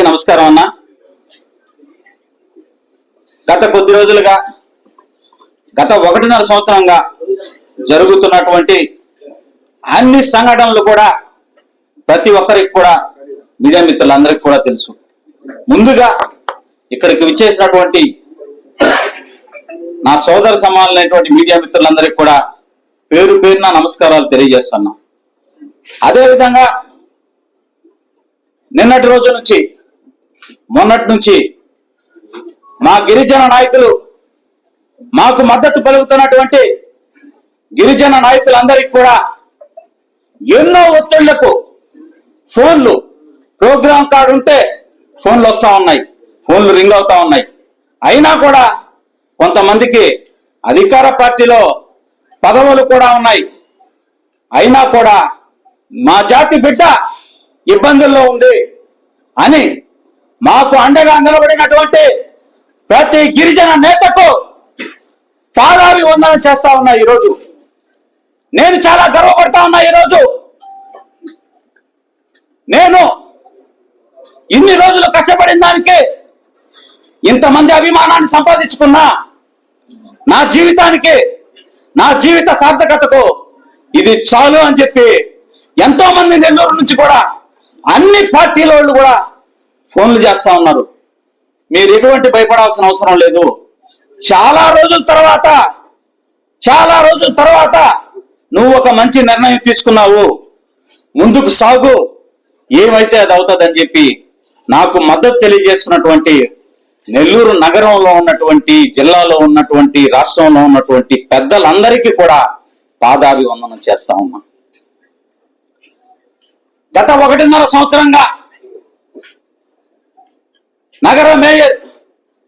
అందరికీ నమస్కారం అన్న. గత కొద్ది రోజులుగా గత ఒకటిన్నర సంవత్సరంగా జరుగుతున్నటువంటి అన్ని సంఘటనలు కూడా ప్రతి ఒక్కరికి కూడా మీడియా మిత్రులందరికీ కూడా తెలుసు. ముందుగా ఇక్కడికి విచ్చేసినటువంటి నా సోదర సమానమైనటువంటి మీడియా మిత్రులందరికీ కూడా పేరు పేరున నమస్కారాలు తెలియజేస్తున్నా. అదేవిధంగా నిన్నటి రోజు నుంచి మొన్నటి నుంచి మా గిరిజన నాయకులు మాకు మద్దతు పలుకుతున్నటువంటి గిరిజన నాయకులందరికీ కూడా ఎన్నో ఒత్తిళ్ళకు ఫోన్లు ప్రోగ్రామ్ కార్డు ఉంటే ఫోన్లు వస్తూ ఉన్నాయి ఫోన్లు రింగ్ అవుతా ఉన్నాయి. అయినా కూడా కొంతమందికి అధికార పార్టీలో పదవులు కూడా ఉన్నాయి. అయినా కూడా మా జాతి బిడ్డ ఇబ్బందుల్లో ఉంది అని మాకు అండగా నిలబడినటువంటి ప్రతి గిరిజన నేతకు పాదాభి వందనం చేస్తా ఉన్నా ఈరోజు. నేను చాలా గర్వపడతా ఉన్నా ఈరోజు. నేను ఇన్ని రోజులు కష్టపడిన దానికి ఇంతమంది అభిమానాన్ని సంపాదించుకున్నా నా జీవితానికి నా జీవిత సార్థకతకు ఇది చాలు అని చెప్పి ఎంతో మంది నెల్లూరు నుంచి కూడా అన్ని పార్టీల వాళ్ళు కూడా ఫోన్లు చేస్తా ఉన్నారు. మీరు ఎటువంటి భయపడాల్సిన అవసరం లేదు. చాలా రోజుల తర్వాత చాలా రోజుల తర్వాత నువ్వు ఒక మంచి నిర్ణయం తీసుకున్నావు. ముందుకు సాగు. ఏమైతే అది అవుతుందని చెప్పి నాకు మద్దతు తెలియజేస్తున్నటువంటి నెల్లూరు నగరంలో ఉన్నటువంటి జిల్లాలో ఉన్నటువంటి రాష్ట్రంలో ఉన్నటువంటి పెద్దలందరికీ కూడా పాదాభివందనం చేస్తా ఉన్నా. గత ఒకటిన్నర సంవత్సరంగా నగర మేయర్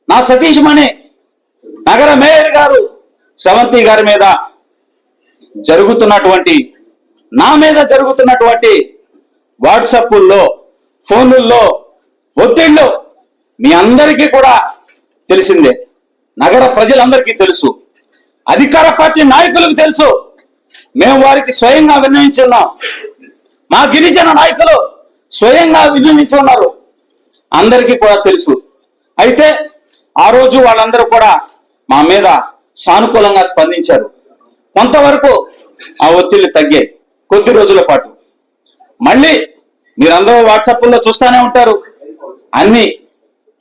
నా సతీష్ మణి నగర మేయర్ గారు సెవంతి గారి మీద జరుగుతున్నటువంటి నా మీద జరుగుతున్నటువంటి వాట్సాప్ల్లో ఫోనుల్లో ఒత్తిళ్ళు మీ అందరికీ కూడా తెలిసిందే. నగర ప్రజలందరికీ తెలుసు. అధికార పార్టీ నాయకులకు తెలుసు. మేము వారికి స్వయంగా విన్నవించున్నాం. మా గిరిజన నాయకులు స్వయంగా విన్నవించున్నారు. అందరికీ కూడా తెలుసు. అయితే ఆ రోజు వాళ్ళందరూ కూడా మా మీద సానుకూలంగా స్పందించారు. కొంతవరకు ఆ ఒత్తిళ్ళు తగ్గాయి కొద్ది రోజుల పాటు. మళ్ళీ మీరందరూ వాట్సాప్లో చూస్తూనే ఉంటారు. అన్ని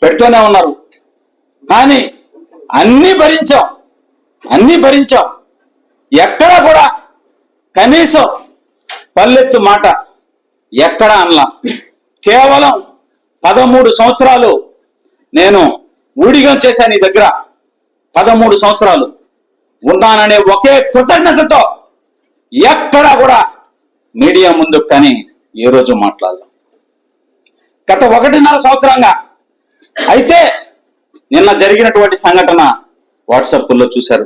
పెడుతూనే ఉన్నారు. కానీ అన్నీ భరించాం. అన్నీ భరించాం. ఎక్కడ కూడా కనీసం పల్లెత్తు మాట ఎక్కడ అనలా. కేవలం పదమూడు సంవత్సరాలు నేను ఊడిగం చేశాను నీ దగ్గర. పదమూడు సంవత్సరాలు. ఉన్నాననే ఒకే కృతజ్ఞతతో ఎక్కడా కూడా మీడియా ముందు కానీ ఈ రోజు మాట్లాడదాం గత ఒకటిన్నర సంవత్సరంగా అయితే నిన్న జరిగినటువంటి సంఘటన వాట్సాప్లో చూశారు.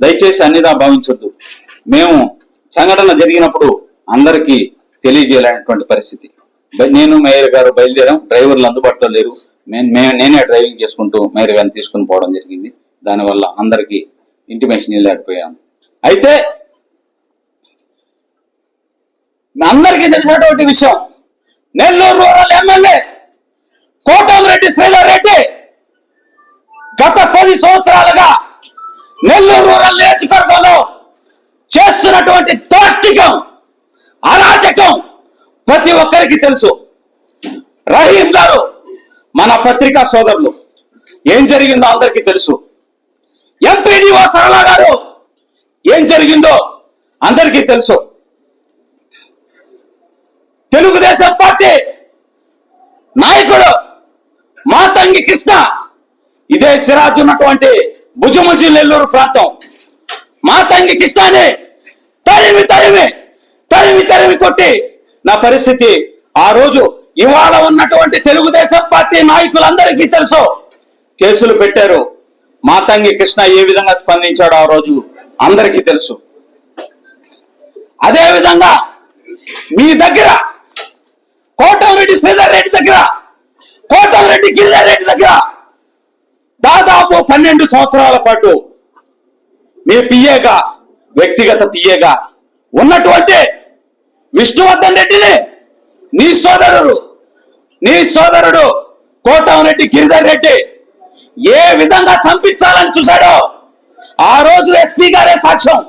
దయచేసి అన్నిదా భావించొద్దు. మేము సంఘటన జరిగినప్పుడు అందరికీ తెలియజేయలేనటువంటి పరిస్థితి. నేను మేయర్ గారు బయలుదేరాం. డ్రైవర్లు అందుబాటులో లేరు. నేను నేనే డ్రైవింగ్ చేసుకుంటూ మేయర్ గారిని తీసుకుని పోవడం జరిగింది. దానివల్ల అందరికీ ఇంటిమేషన్ వెళ్ళలేకపోయాము అయితే అందరికీ తెలిసినటువంటి విషయం నెల్లూరు రూరల్ ఎమ్మెల్యే కోటమిరెడ్డి శ్రీధర్ రెడ్డి గత పది సంవత్సరాలుగా నెల్లూరు రూరల్ నియోజకవర్గంలో చేస్తున్నటువంటి దాష్టికం అరాచకం ప్రతి ఒక్కరికి తెలుసు. రహీం గారు మన పత్రికా సోదరులు. ఏం జరిగిందో అందరికీ తెలుసు. ఎంపీడీఓ సరళ గారు ఏం జరిగిందో అందరికీ తెలుసు. తెలుగుదేశం పార్టీ నాయకుడు మాతంగి కృష్ణ ఇదే సిరాజ్ ఉన్నటువంటి భుజముజి నెల్లూరు ప్రాంతం. మాతంగి కృష్ణని తరిమి తరిమి తరిమి తరిమి కొట్టి నా పరిస్థితి ఆ రోజు ఇవాళ ఉన్నటువంటి తెలుగుదేశం పార్టీ నాయకులందరికీ తెలుసు. కేసులు పెట్టారు. మాతంగి కృష్ణ ఏ విధంగా స్పందించాడు ఆ రోజు అందరికీ తెలుసు. అదే విధంగా మీ దగ్గర కోటంరెడ్డి శ్రీధర్ రెడ్డి దగ్గర కోటంరెడ్డి గిరిధర్ రెడ్డి దగ్గర దాదాపు పన్నెండు సంవత్సరాల పాటు మీ పిఏగా వ్యక్తిగత పిఏగా ఉన్నటువంటి విష్ణువర్ధన్ రెడ్డిని. నీ సోదరుడు నీ సోదరుడు కోటంరెడ్డి గిరిధర్ రెడ్డి ఏ విధంగా చంపించాలని చూశాడో ఆ రోజు ఎస్పీ గారే సాక్ష్యం.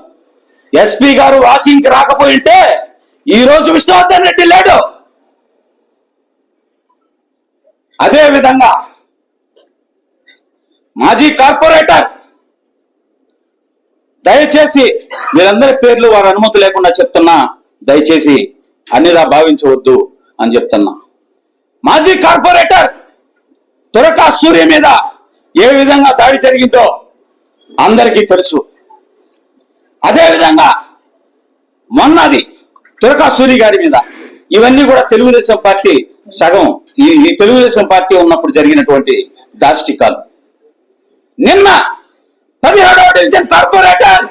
ఎస్పీ గారు వాకింగ్కి రాకపోయింటే ఈ రోజు విష్ణువర్ధన్ రెడ్డి లేడు. అదే విధంగా మాజీ కార్పొరేటర్ దయచేసి మీరందరి పేర్లు వారి అనుమతి లేకుండా చెప్తున్నా. దయచేసి అన్నిదా భావించవద్దు అని చెప్తున్నా. మాజీ కార్పొరేటర్ తురకా సూర్య మీద ఏ విధంగా దాడి జరిగిందో అందరికీ తెలుసు. అదే విధంగా మొన్నది తురకా సూరి గారి మీద ఇవన్నీ కూడా తెలుగుదేశం పార్టీ సగం. ఈ ఈ తెలుగుదేశం పార్టీ ఉన్నప్పుడు జరిగినటువంటి దాష్టికాలు. నిన్న పదిహేడవ డివిజన్ కార్పొరేటర్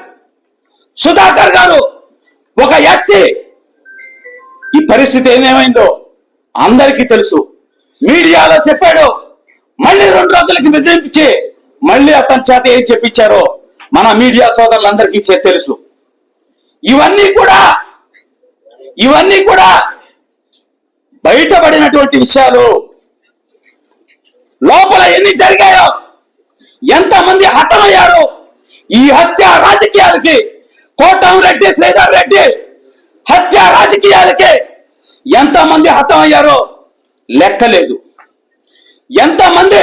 సుధాకర్ గారు ఒక ఎస్సీ ఈ పరిస్థితి ఏమేమైందో అందరికీ తెలుసు. మీడియాలో చెప్పాడు మళ్ళీ రెండు రోజులకి బెదిరించి మళ్ళీ అతని చేత ఏం చెప్పించారో మన మీడియా సోదరులందరికీ చె- తెలుసు. ఇవన్నీ కూడా ఇవన్నీ కూడా బయటపడినటువంటి విషయాలు. లోపల ఎన్ని జరిగాయో ఎంతమంది హతమయ్యారు ఈ హత్య రాజకీయాలకి కోటం రెడ్డి శ్రీధర్ రెడ్డి హత్య రాజకీయాలకి ఎంతమంది హతమయ్యారో లెక్కలేదు. ఎంతమంది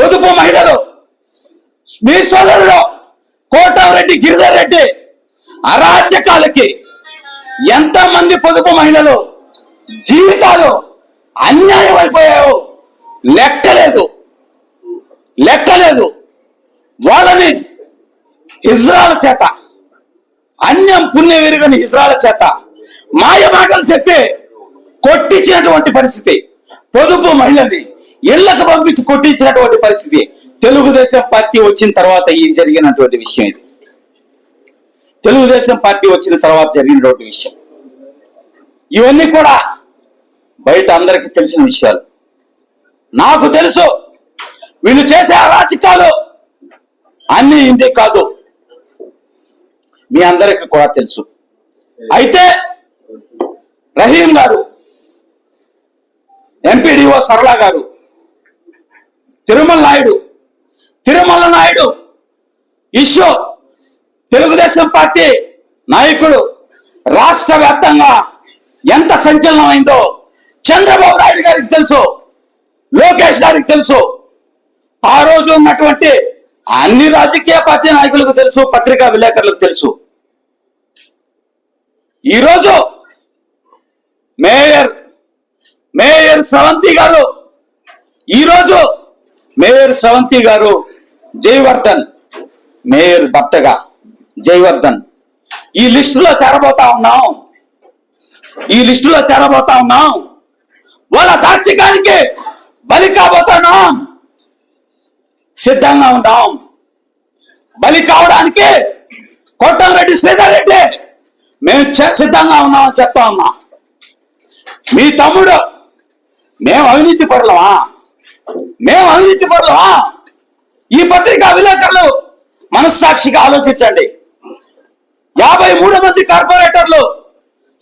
పొదుపు మహిళలు మీ సోదరుడు కోటంరెడ్డి గిరిధర్ రెడ్డి అరాచకాలకి ఎంతమంది పొదుపు మహిళలు జీవితాలు అన్యాయం అయిపోయాయో లెక్కలేదు. లెక్కలేదు. వాళ్ళని ఇజ్రాయల్ చేత అన్యం పుణ్య విరుగని ఇజ్రాయల్ చేత మాయ మాటలు చెప్పి కొట్టించినటువంటి పరిస్థితి. పొదుపు మహిళని ఇళ్ళకు పంపించి కొట్టించినటువంటి పరిస్థితి. తెలుగుదేశం పార్టీ వచ్చిన తర్వాత ఈ జరిగినటువంటి విషయం ఇది. తెలుగుదేశం పార్టీ వచ్చిన తర్వాత జరిగినటువంటి విషయం. ఇవన్నీ కూడా బయట అందరికీ తెలిసిన విషయాలు. నాకు తెలుసు వీళ్ళు చేసే అరాచకాలు అన్ని ఇంటికి కాదు. మీ అందరికీ కూడా తెలుసు. అయితే రహీం గారు ఎంపీడీఓ సరళ గారు తిరుమల నాయుడు తిరుమల నాయుడు ఇష్యూ తెలుగుదేశం పార్టీ నాయకుడు రాష్ట్ర వ్యాప్తంగా ఎంత సంచలనమైందో చంద్రబాబు నాయుడు గారికి తెలుసు లోకేష్ గారికి తెలుసు. ఆ రోజు ఉన్నటువంటి అన్ని రాజకీయ పార్టీ నాయకులకు తెలుసు పత్రికా విలేకరులకు తెలుసు. ఈరోజు మేయర్ మేయర్ సవంతి గారు ఈరోజు మేయర్ సవంతి గారు జయవర్ధన్ మేయర్ భర్తగా జయవర్ధన్. ఈ లిస్టులో చేరబోతా ఉన్నాం. ఈ లిస్టులో చేరబోతా ఉన్నాం. వాళ్ళ దాష్టికానికి బలి కాబోతున్నాం. సిద్ధంగా ఉన్నాం బలి కావడానికి కోటంరెడ్డి శ్రీధర్ రెడ్డి మేము సిద్ధంగా ఉన్నామని చెప్తా ఉన్నాం. మీ తమ్ముడు మేము అవినీతి పరులమా? మేము అవినీతి పరులమా? ఈ పత్రికా విలేకరులు మనస్సాక్షిగా ఆలోచించండి. యాభై మూడు మంది కార్పొరేటర్లు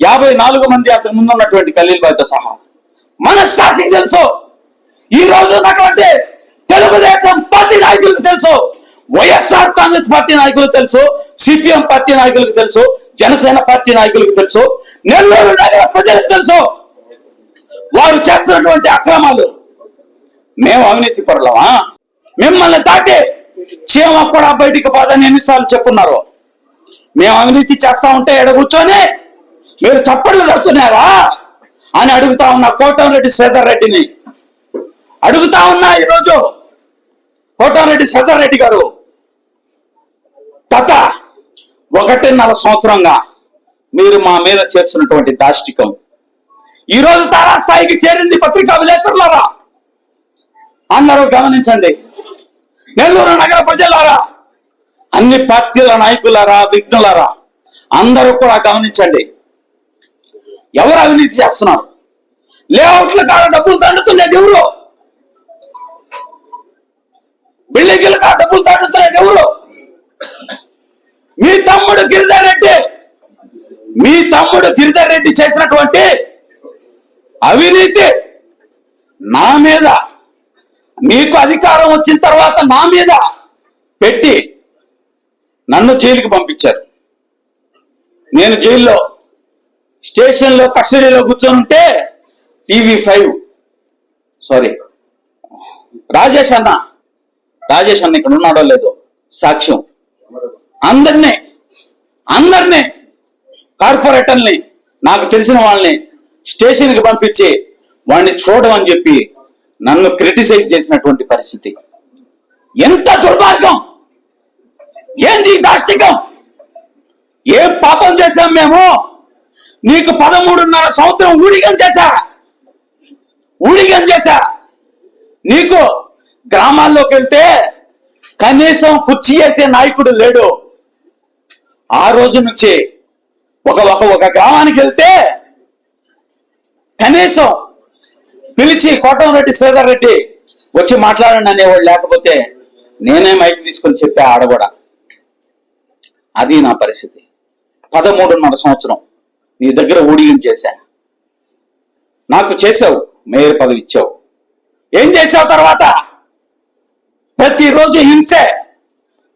యాభై నాలుగు మంది అతని ముందు ఉన్నటువంటి ఖలీల్ బాయ్తో సహా. మనస్సాక్షికి తెలుసు. ఈ రోజు ఉన్నటువంటి తెలుగుదేశం పార్టీ నాయకులకు తెలుసు. వైఎస్ఆర్ కాంగ్రెస్ పార్టీ నాయకులకు తెలుసు. సిపిఎం పార్టీ నాయకులకు తెలుసు. జనసేన పార్టీ నాయకులకు తెలుసు నెల్లూరు నగర ప్రజలకు తెలుసు. వారు చేస్తున్నటువంటి అక్రమాలు మేము అవినీతి పరులమా? మిమ్మల్ని దాటి చీమ కూడా బయటికి పోదని ఎన్నిసార్లు చెప్పున్నారు. మేము అవినీతి చేస్తా ఉంటే ఎడ కూర్చొని మీరు చప్పట్లు తడుతున్నారా అని అడుగుతా ఉన్నా కోటంరెడ్డి శ్రీధర్ రెడ్డిని. అడుగుతా ఉన్నా ఈరోజు కోటంరెడ్డి శ్రీధర్ రెడ్డి గారు. తత ఒకటిన్నర సంవత్సరంగా మీరు మా మీద చేస్తున్నటువంటి దాష్టికం. ఈ రోజు తారాస్థాయికి చేరింది పత్రికా విలేకరులారా? అందరూ గమనించండి. నెల్లూరు నగర ప్రజలారా అన్ని పార్టీల నాయకులారా విఘ్నులారా అందరూ కూడా గమనించండి. ఎవరు అవినీతి చేస్తున్నారు? లేఅవుట్ల కాడ డబ్బులు దండుతున్నది ఎవరు? బిల్డింగ్ల కాడ డబ్బులు దండుతున్నది ఎవరు? మీ తమ్ముడు గిరిధర్ రెడ్డి మీ తమ్ముడు గిరిధర్ రెడ్డి చేసినటువంటి అవినీతి నా మీద మీకు అధికారం వచ్చిన తర్వాత నా మీద పెట్టి నన్ను జైలుకి పంపించారు. నేను జైల్లో స్టేషన్లో కస్టడీలో కూర్చొని ఉంటే టీవీ ఫైవ్ సారీ రాజేష్ అన్న రాజేష్ అన్న ఇక్కడ ఉన్నాడో లేదో సాక్ష్యం. అందరినీ అందరినీ కార్పొరేటర్ని నాకు తెలిసిన వాళ్ళని స్టేషన్కి పంపించి వాడిని చూడమని చెప్పి నన్ను క్రిటిసైజ్ చేసినటువంటి పరిస్థితి. ఎంత దుర్మార్గం! ఏంది దాష్టికం? ఏం పాపం చేశాం మేము? నీకు పదమూడున్నర సంవత్సరం ఊడిగం చేశా? ఊడిగం చేశా? నీకు గ్రామాల్లోకి వెళ్తే కనీసం కుర్చీ చేసే నాయకుడు లేడు. ఆ రోజు నుంచి ఒక ఒక ఒక గ్రామానికి వెళ్తే కనీసం పిలిచి కోటంరెడ్డి శ్రీధర్ రెడ్డి వచ్చి మాట్లాడండి అనేవాడు లేకపోతే నేనే మైక్ తీసుకొని చెప్పా ఆడ కూడా. అది నా పరిస్థితి. పదమూడున్నర సంవత్సరం నీ దగ్గర ఊడిగం చేశా. నాకు చేసావు మేయర్ పదవి ఇచ్చావు. ఏం చేసావు తర్వాత? ప్రతిరోజు హింసే.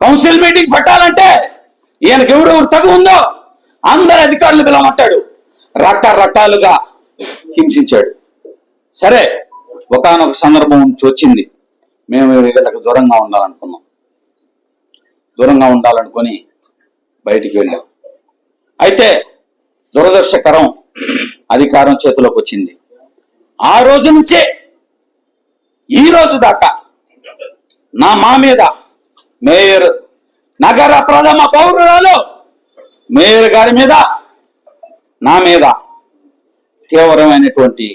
కౌన్సిల్ మీటింగ్ పెట్టాలంటే ఈయనకి ఎవరెవరు తగు ఉందో అందరు అధికారులు పిలవమంటాడు. రకరకాలుగా హింసించాడు. సరే ఒకానొక సందర్భం నుంచి వచ్చింది. మేము వీళ్ళకి దూరంగా ఉండాలనుకున్నాం. దూరంగా ఉండాలనుకొని బయటికి వెళ్ళాం. అయితే దురదృష్టకరం అధికారం చేతిలోకి వచ్చింది. ఆ రోజు నుంచే ఈ రోజు దాకా నా మా మీద మేయర్ నగర ప్రథమ పౌరురాలు మేయర్ గారి మీద నా మీద తీవ్రమైనటువంటి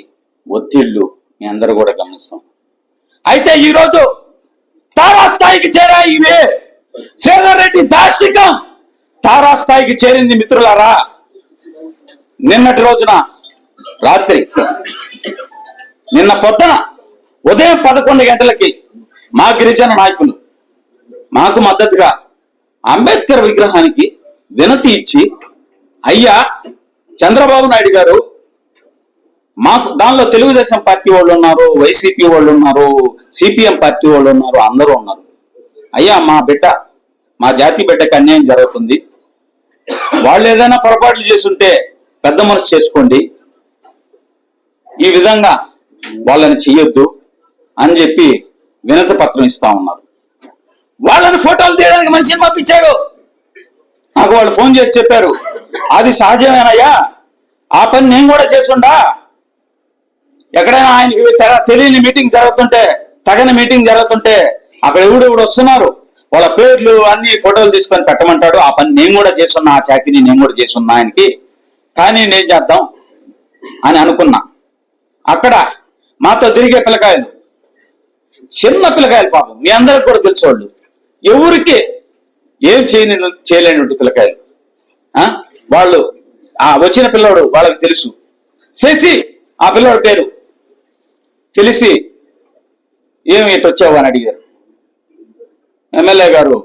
ఒత్తిళ్ళు మీ అందరూ కూడా గమనిస్తాం. అయితే ఈరోజు తారాస్థాయికి చేరాయి ఇవే శ్రీధర్ రెడ్డి దాష్టికం తారాస్థాయికి చేరింది మిత్రులారా. నిన్నటి రోజున రాత్రి నిన్న పొద్దున ఉదయం పదకొండు గంటలకి మా గిరిజన నాయకులు మాకు మద్దతుగా అంబేద్కర్ విగ్రహానికి వినతి ఇచ్చి అయ్యా చంద్రబాబు నాయుడు గారు మాకు దానిలో తెలుగుదేశం పార్టీ వాళ్ళు ఉన్నారు వైసీపీ వాళ్ళు ఉన్నారు సిపిఎం పార్టీ వాళ్ళు ఉన్నారు అందరూ ఉన్నారు. అయ్యా మా బిడ్డ మా జాతి బిడ్డకి అన్యాయం జరుగుతుంది. వాళ్ళు ఏదైనా పొరపాట్లు చేస్తుంటే పెద్ద మనసు చేసుకోండి. ఈ విధంగా వాళ్ళని చెయ్యొద్దు అని చెప్పి వినతి పత్రం ఇస్తా ఉన్నారు. వాళ్ళని ఫోటోలు తీయడానికి మనిషిని పంపించాడు నాకు వాళ్ళు ఫోన్ చేసి చెప్పారు. అది సహజమేనయ్యా. ఆ పని నేను కూడా చేస్తుండా. ఎక్కడైనా ఆయనకి తెలియని మీటింగ్ జరుగుతుంటే తగని మీటింగ్ జరుగుతుంటే అక్కడ ఎవడు ఎవడు వస్తున్నారు. వాళ్ళ పేర్లు అన్ని ఫోటోలు తీసుకొని పెట్టమంటాడు. ఆ పని నేను కూడా చేస్తున్నా ఆ చాకిని నేను కూడా చేస్తున్నా ఆయనకి. కానీ నేను చేద్దాం అని అనుకున్నా. అక్కడ మాతో తిరిగే పిల్లకాయలు. చిన్న పిల్లకాయలు పాపం. మీ అందరికి కూడా తెలుసు వాళ్ళు. ఎవరికి ఏం చేయని చేయలేనట్టు పిల్లకాయలు? ఆ? వాళ్ళు ఆ వచ్చిన పిల్లవాడు వాళ్ళకి తెలుసు. శశి ఆ పిల్లవాడి పేరు తెలిసి ఏమి ఇటు వచ్చావు అని అడిగారు. ఎమ్మెల్యే గారు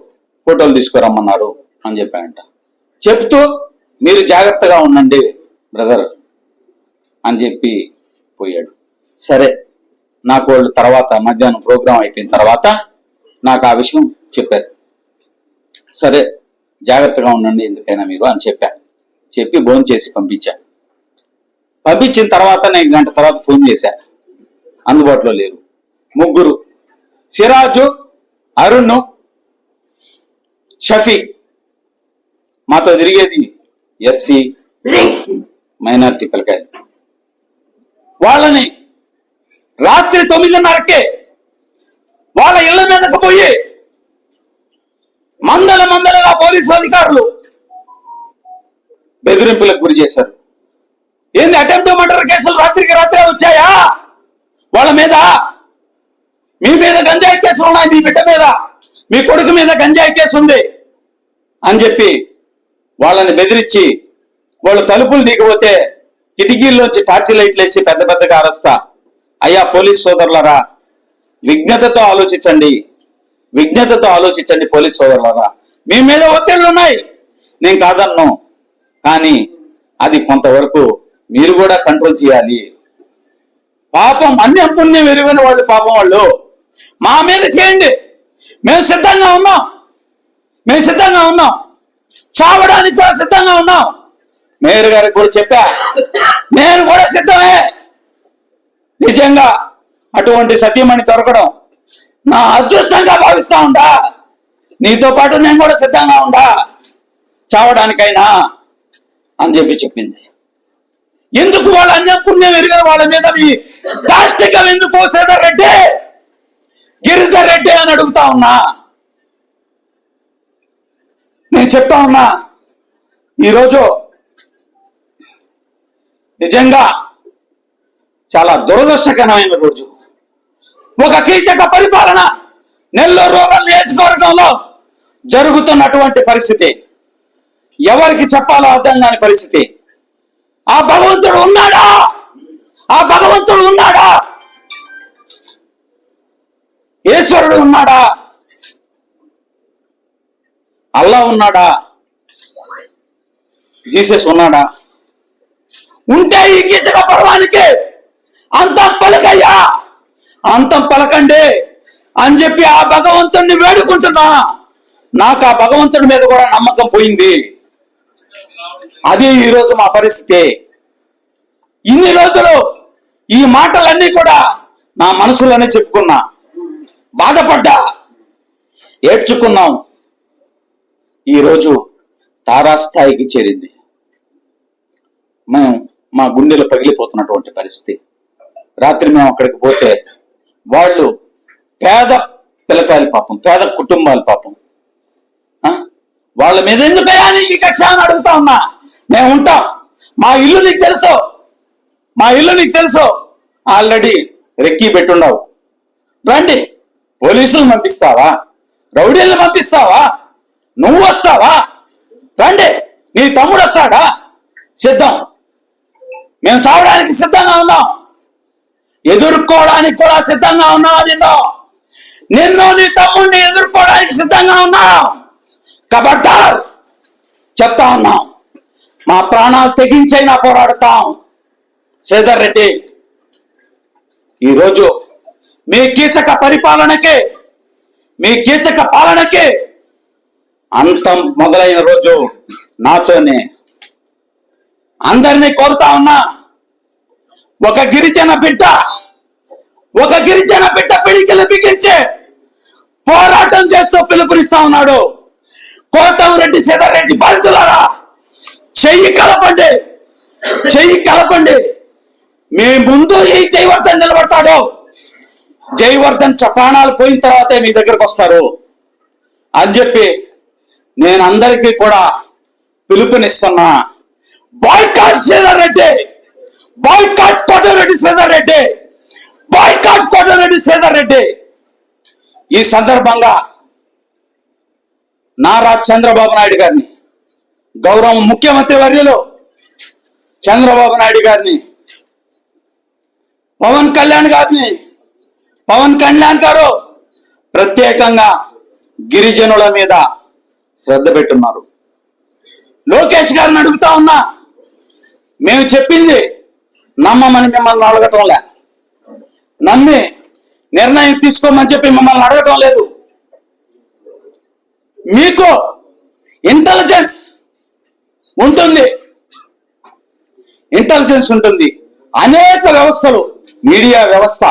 ఫోటోలు తీసుకురమ్మన్నారు అని చెప్పాయంట చెప్తూ మీరు జాగ్రత్తగా ఉండండి బ్రదర్ అని చెప్పి పోయాడు. సరే నాకు వాళ్ళు తర్వాత మధ్యాహ్నం ప్రోగ్రాం అయిపోయిన తర్వాత నాకు ఆ విషయం చెప్పారు. సరే జాగ్రత్తగా ఉండండి ఎందుకైనా మీరు అని చెప్పా. చెప్పి ఫోన్ చేసి పంపించా. పంపించిన తర్వాత నేను గంట తర్వాత ఫోన్ చేశా. అందుబాటులో లేరు. ముగ్గురు. సిరాజు అరుణ్ షఫీ. మాతో తిరిగేది ఎస్సీ మైనార్టీ పిల్లకాయలు. వాళ్ళని రాత్రి తొమ్మిదిన్నరకే వాళ్ళ ఇళ్ళ మీదకు పోయి మందల మందలుగా పోలీసు అధికారులు బెదిరింపులకు గురి చేశారు. ఏంది అటెంప్ట్ మర్డర్ కేసులు రాత్రికి రాత్రే వచ్చాయా? వాళ్ళ మీద మీ మీద గంజాయి కేసులు ఉన్నాయి మీ బిడ్డ మీద. మీ కొడుకు మీద గంజాయి కేసు ఉంది అని చెప్పి వాళ్ళని బెదిరించి వాళ్ళు తలుపులు దిగిపోతే కిటికీల్లోంచి టార్చి లైట్లు వేసి పెద్ద పెద్దగా అరస్తా. అయ్యా పోలీస్ సోదరులరా విఘ్నతతో ఆలోచించండి. విజ్ఞతతో ఆలోచించండి పోలీస్ సోదరులరా. మీ మీద ఒత్తిళ్ళు ఉన్నాయి. నేను కాదన్ను. కానీ అది కొంతవరకు మీరు కూడా కంట్రోల్ చేయాలి. పాపం అన్ని పుణ్యం విరిగిన వాళ్ళు పాపం వాళ్ళు. మా మీద చేయండి. మేము సిద్ధంగా ఉన్నాం. మేము సిద్ధంగా ఉన్నాం. చావడానికి కూడా సిద్ధంగా ఉన్నాం. మేయర్ గారికి కూడా చెప్పా. నేను కూడా సిద్ధమే. నిజంగా అటువంటి సతీమణి దొరకడం నా అదృష్టంగా భావిస్తా ఉండా. నీతో పాటు నేను కూడా సిద్ధంగా ఉండా. చావడానికైనా అని చెప్పి చెప్పింది. ఎందుకు వాళ్ళ అన్య పుణ్యం ఎరిగిన వాళ్ళ మీద మీ దాష్టికం ఎందుకు? శ్రీధర్ రెడ్డి గిరిధర్ రెడ్డి అని అడుగుతా ఉన్నా. నేను చెప్తా ఉన్నా ఈరోజు నిజంగా చాలా దురదృష్టకరమైన రోజు. ఒక కీచక పరిపాలన నెల్లూరు రూరల్ నియోజకవర్గంలో జరుగుతున్నటువంటి పరిస్థితి. ఎవరికి చెప్పాలో అర్థం కాని పరిస్థితి. ఆ భగవంతుడు ఉన్నాడా? ఆ భగవంతుడు ఉన్నాడా? ఈశ్వరుడు ఉన్నాడా? అల్లా ఉన్నాడా? జీసస్ ఉన్నాడా? ఉంటే ఈ గీచక పర్వానికి అంతా పలుకయ్యా! అంతం పలకండి అని చెప్పి ఆ భగవంతుణ్ణి వేడుకుంటున్నా. నాకు ఆ భగవంతుడి మీద కూడా నమ్మకం పోయింది. అది ఈరోజు మా పరిస్థితి. ఇన్ని రోజులు ఈ మాటలన్నీ కూడా నా మనసులోనే చెప్పుకున్నా. బాధపడ్డా. ఏడ్చుకున్నాం. ఈరోజు తారాస్థాయికి చేరింది. మేము మా గుండెలు పగిలిపోతున్నటువంటి పరిస్థితి. రాత్రి మేము అక్కడికి పోతే వాళ్ళు పేద పిల్లకాయల పాపం పేద కుటుంబాలు పాపం. వాళ్ళ మీద ఎందుకయ్యా నీకు కక్ష అని అడుగుతా ఉన్నా? మేము ఉంటాం. మా ఇల్లు నీకు తెలుసు. మా ఇల్లు నీకు తెలుసు. ఆల్రెడీ రెక్కి పెట్టుండవు రండి. పోలీసులు పంపిస్తావా? రౌడీలను పంపిస్తావా? నువ్వు వస్తావా? రండి. నీ తమ్ముడు వస్తాడా? సిద్ధం. మేము చావడానికి సిద్ధంగా ఉన్నాం. ఎదుర్కోవడానికి కూడా సిద్ధంగా ఉన్నావు నిన్ను. నిన్ను నీ తమ్ముడిని ఎదుర్కోవడానికి సిద్ధంగా ఉన్నావు కబడ్డార్ చెప్తా ఉన్నాం. మా ప్రాణాలు తెగించైనా పోరాడతాం. శ్రీధర్ రెడ్డి ఈరోజు మీ కీచక పరిపాలనకి మీ కీచక పాలనకి అంతం మొదలైన రోజు నాతోనే. అందరినీ కోరుతా ఉన్నా. ఒక గిరిజన బిడ్డ ఒక గిరిజన బిడ్డ పిడికిలు బిగించే పోరాటం చేస్తూ పిలుపునిస్తా ఉన్నాడు. కోటం రెడ్డి బాధితులారా చెయ్యి కలపండి చెయ్యి కలపండి. మీ ముందు ఈ జయవర్ధన్ నిలబడతాడు. జయవర్ధన్ చపాణాలు పోయిన తర్వాతే మీ దగ్గరకు వస్తారు. అని చెప్పి నేను అందరికీ కూడా పిలుపునిస్తున్నా. బాయ్కాట్ కాల్ రెడ్డి! బాయ్కాట్ కోటరెడ్డి శ్రీధర్ రెడ్డి. బాయ్కాట్ కోటరెడ్డి శ్రీధర్ రెడ్డి. ఈ సందర్భంగా నారా చంద్రబాబు నాయుడు గారిని గౌరవ ముఖ్యమంత్రి వర్యులు చంద్రబాబు నాయుడు గారిని పవన్ కళ్యాణ్ గారిని పవన్ కళ్యాణ్ గారు ప్రత్యేకంగా గిరిజనుల మీద శ్రద్ధ పెట్టున్నారు. లోకేష్ గారిని అడుగుతా ఉన్నా మేము చెప్పింది నమ్మమని మిమ్మల్ని అడగటం లే. నమ్మి నిర్ణయం తీసుకోమని చెప్పి మిమ్మల్ని అడగటం లేదు. మీకు ఇంటెలిజెన్స్ ఉంటుంది. ఇంటెలిజెన్స్ ఉంటుంది. అనేక వ్యవస్థలు మీడియా వ్యవస్థ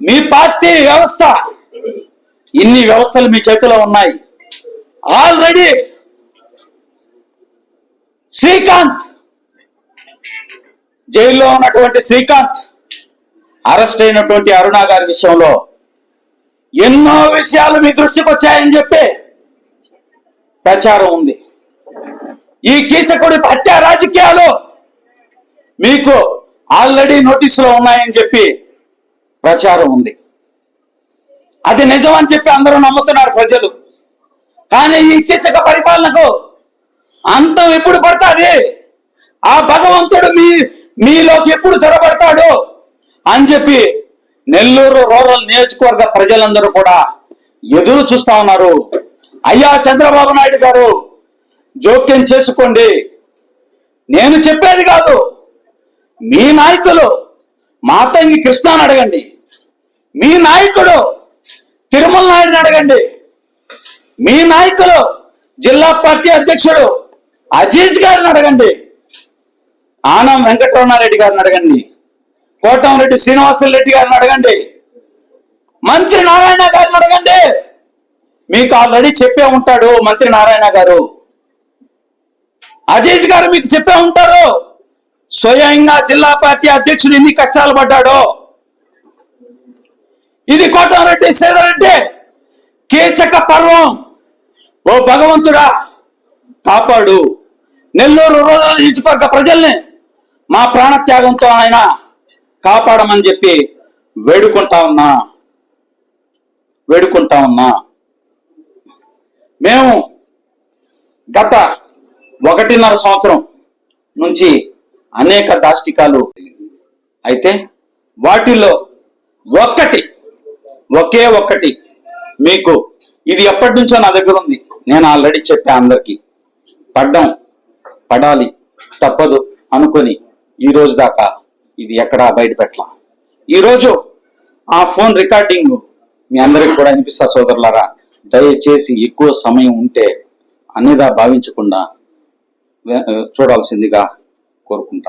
మీ పార్టీ వ్యవస్థ ఇన్ని వ్యవస్థలు మీ చేతిలో ఉన్నాయి. ఆల్రెడీ శ్రీకాంత్ జైల్లో ఉన్నటువంటి శ్రీకాంత్ అరెస్ట్ అయినటువంటి అరుణ గారి విషయంలో ఎన్నో విషయాలు మీ దృష్టికి వచ్చాయని చెప్పి ప్రచారం ఉంది. ఈ కీచకుడి హత్య రాజకీయాలు మీకు ఆల్రెడీ నోటీసులో ఉన్నాయని చెప్పి ప్రచారం ఉంది. అది నిజం అని చెప్పి అందరూ నమ్ముతున్నారు ప్రజలు. కానీ ఈ కీచక పరిపాలనకు అంతం ఎప్పుడు పడుతుంది? ఆ భగవంతుడు మీ మీలోకి ఎప్పుడు చొరబడతాడు? అని చెప్పి నెల్లూరు రూరల్ నియోజకవర్గ ప్రజలందరూ కూడా ఎదురు చూస్తా ఉన్నారు. అయ్యా చంద్రబాబు నాయుడు గారు జోక్యం చేసుకోండి. నేను చెప్పేది కాదు. మీ నాయకులు మాతంగి కృష్ణని అడగండి. మీ నాయకుడు తిరుమల నాయుడిని అడగండి. మీ నాయకులు జిల్లా పార్టీ అధ్యక్షుడు అజీజ్ గారిని అడగండి. ఆనం వెంకటరమణారెడ్డి గారిని అడగండి. కోటంరెడ్డి శ్రీనివాసులు రెడ్డి గారిని అడగండి. మంత్రి నారాయణ గారిని అడగండి. మీకు ఆల్రెడీ చెప్పే ఉంటాడు మంత్రి నారాయణ గారు. అజీజ్ గారు మీకు చెప్పే ఉంటారు. స్వయంగా జిల్లా పార్టీ అధ్యక్షుడు ఎన్ని కష్టాలు పడ్డాడో. ఇది కోటంరెడ్డి సేదరెడ్డి కీచక పర్వం. ఓ భగవంతుడా కాపాడు. నెల్లూరు రోజుల నియోజకవర్గ ప్రజల్ని మా ప్రాణత్యాగంతో ఆయన కాపాడమని చెప్పి వేడుకుంటా ఉన్నా. వేడుకుంటా ఉన్నా. మేము గత ఒకటిన్నర సంవత్సరం నుంచి అనేక దాష్టికాలు అయితే వాటిల్లో ఒక్కటి ఒకే ఒక్కటి మీకు ఇది ఎప్పటి నుంచో నా దగ్గర ఉంది. నేను ఆల్రెడీ చెప్పా అందరికీ. పడ్డం పడాలి తప్పదు అనుకొని ఈ రోజు దాకా ఇది ఎక్కడా బయట పెట్టలా. ఈరోజు ఆ ఫోన్ రికార్డింగ్ మీ అందరికి కూడా అనిపిస్తా సోదరులారా దయచేసి ఎక్కువ సమయం ఉంటే అన్నిదా భావించకుండా చూడాల్సిందిగా కోరుకుంటా.